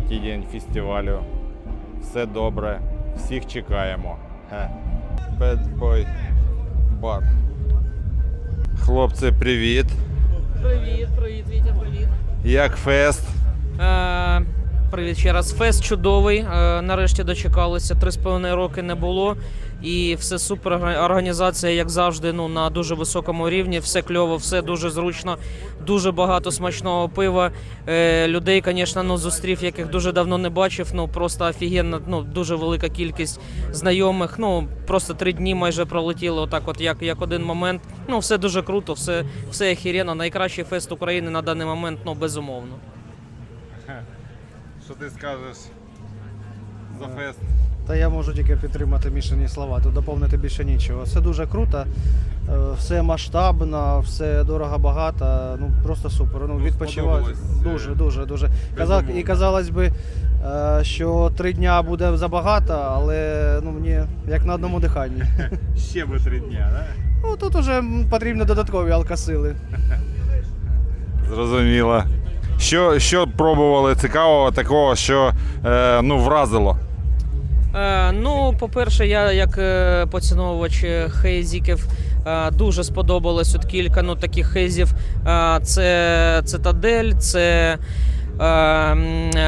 третій день фестивалю. Все добре. Всіх чекаємо. Ге. Bad Boy Bar. Хлопці, привіт. Привіт, привіт, Вітя, привіт. Як фест? Е, привіт ще раз. Фест чудовий. Е, нарешті дочекалися. Три з половиною роки не було. І все супер. Організація, як завжди, ну на дуже високому рівні. Все кльово, все дуже зручно, дуже багато смачного пива. Е, людей, звісно, ну зустрів, яких дуже давно не бачив. Ну просто офігенно, ну дуже велика кількість знайомих. Ну просто три дні майже пролетіли. Отак, от як, як один момент. Ну все дуже круто, все, все охеренно. Найкращий фест України на даний момент, ну безумовно. Що ти скажеш за фест? Та я можу тільки підтримати Мішані слова, тут доповнити більше нічого. Все дуже круто, е, все масштабно, все дорого багато. Ну просто супер. Ну, Ну, відпочивати. е, Дуже, дуже, дуже. Казав, і казалось би, е, що три дня буде забагато, але ну мені як на одному диханні. Ще би три дня, да? Ну тут уже м, потрібні додаткові алкосили. Зрозуміло. Що, що пробували цікавого такого, що е, ну, вразило? Е, ну, по-перше, я як е, поціновувач хейзіків е, дуже сподобалось от кілька ну, таких хейзів. Е, це Цитадель, це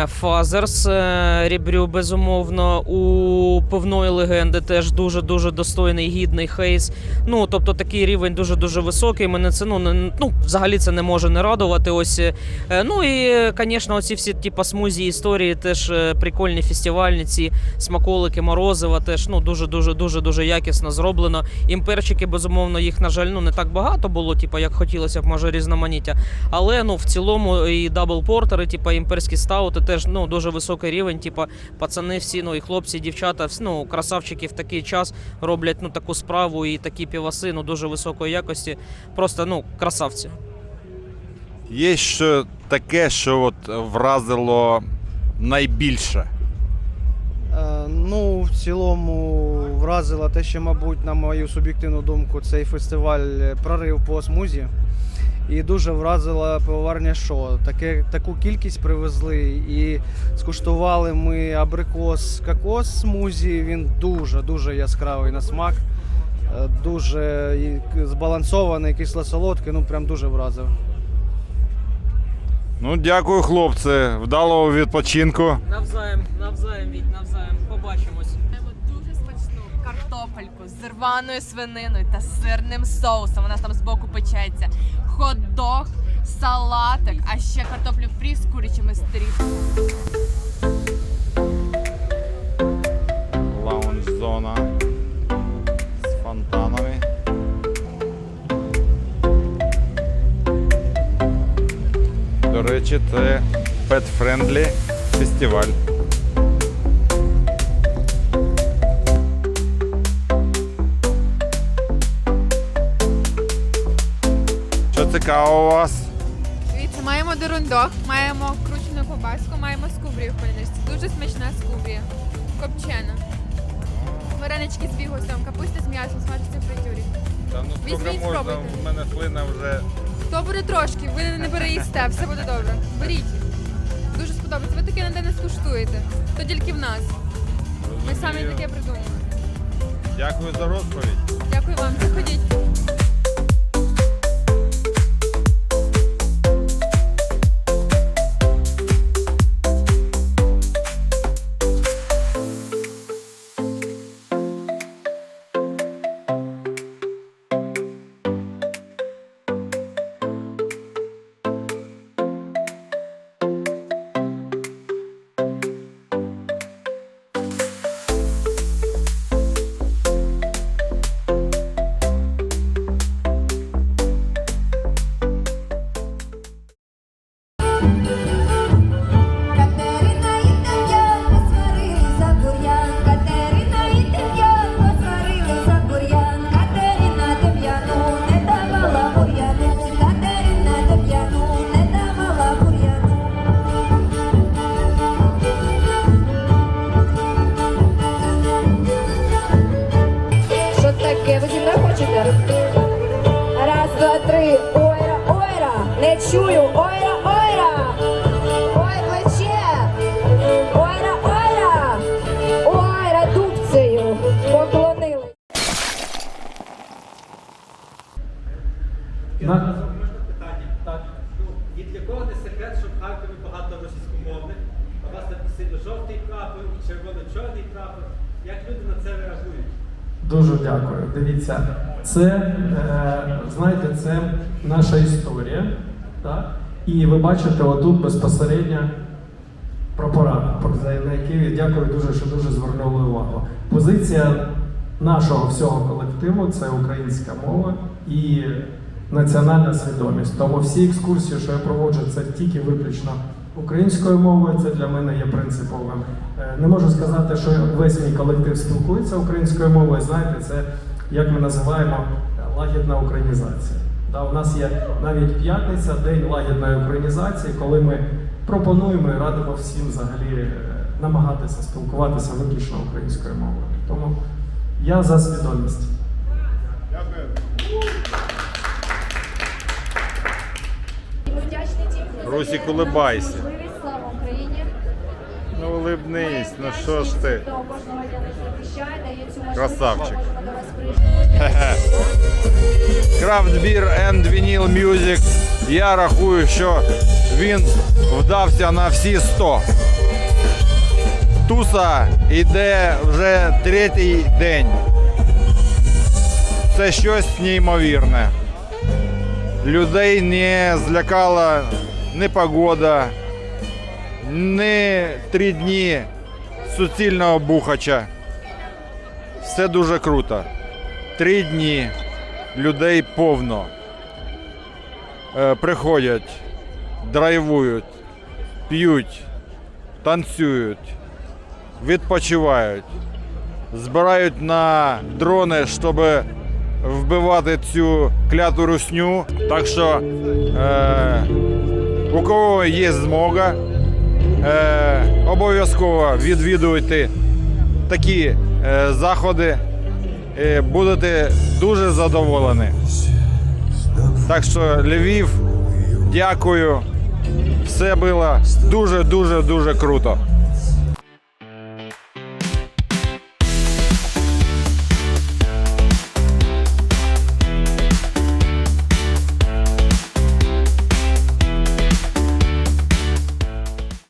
Фазерс, е, Рібрю, безумовно. У пивної легенди теж дуже-дуже достойний, гідний хейз. Ну, тобто такий рівень дуже-дуже високий. Мене це ну, не, ну, взагалі це не може не радувати. Ось, е, ну і, звісно, оці всі типу, смузі історії теж е, прикольні фестивальні ці смаколики, морозива теж ну дуже дуже дуже якісно зроблено. Імперчики, безумовно, їх на жаль, ну не так багато було, типу, як хотілося б, може, різноманіття. Але ну в цілому і дабл типу, імперські стаути, теж ну дуже високий рівень. Типу, пацани всі, ну і хлопці, і дівчата, всі, ну красавчики в такий час роблять ну таку справу і такі піваси, ну дуже високої якості. Просто ну красавці. Є що таке, що от вразило найбільше. Е, Ну, в цілому вразило те, що, мабуть, на мою суб'єктивну думку, цей фестиваль прорив по смузі. І дуже вразило пивоварня шо. Таке, таку кількість привезли і скуштували ми абрикос кокос смузі. Він дуже-дуже яскравий на смак. Е, Дуже збалансований, кисло-солодкий, ну прям дуже вразив. Ну, дякую, хлопці. Вдалого відпочинку. Навзаєм, навзаєм, Віть, навзаєм. Побачимось. Маємо дуже смачну картопельку з рваною свининою та сирним соусом. Вона там збоку печеться. Хот-дог, салатик, а ще картоплю фрі з курячими стріпками. Лаунж-зона з фонтанами. До речі, це Pet Friendly фестиваль. Цікаво у вас? Дивіться, маємо дурундох, маємо кручену ковбаску, маємо скубрію в пальничці. Дуже смачна скубрія. Копчена. Варенички з бігусом, капуста з м'ясом, смажиться в фритюрі. Та ну Візьміть, можна, спробуйте. в мене слина вже. То буде трошки, ви не переїсте, все буде добре. Беріть. Дуже сподобається. Ви таке ніде не скуштуєте. То тільки в нас. Ми самі Розумію. таке придумали. Дякую за розповідь. Дякую вам. Заходіть. На... Можна питання? Так. Ну, і для кого не секрет, що в Харкові багато російськомовних, а власне жовтий прапор, червоно-чорний прапор. Як люди на це реагують? Дуже дякую. Дивіться, це е, знаєте, це наша історія. Так? І ви бачите отут безпосередньо прапора, на який дякую дуже, що дуже звернули увагу. Позиція нашого всього колективу це українська мова і національна свідомість. Тому всі екскурсії, що я проводжу, це тільки виключно українською мовою. Це для мене є принциповим. Е, Не можу сказати, що весь мій колектив спілкується українською мовою. Знаєте, це як ми називаємо лагідна українізація. Да, у нас є навіть п'ятниця, день лагідної українізації, коли ми пропонуємо і радимо всім взагалі е, намагатися спілкуватися виключно українською мовою. Тому я за свідомість. Русі, Україні! Ну улибнись, ну що ж ти? Красавчик. Craft Beer and Vinyl Music. Я рахую, що він вдався на всі 100. Туса йде вже третій день. Це щось неймовірне. Людей не злякала ні погода, не три дні суцільного бухача. Все дуже круто. Три дні людей повно. Е, приходять, драйвують, п'ють, танцюють, відпочивають, збирають на дрони, щоб вбивати цю кляту русню. Так що е, у кого є змога, е, обов'язково відвідуйте такі е, заходи. Е, будете дуже задоволені. Так що Львів, дякую. Все було дуже, дуже, дуже круто.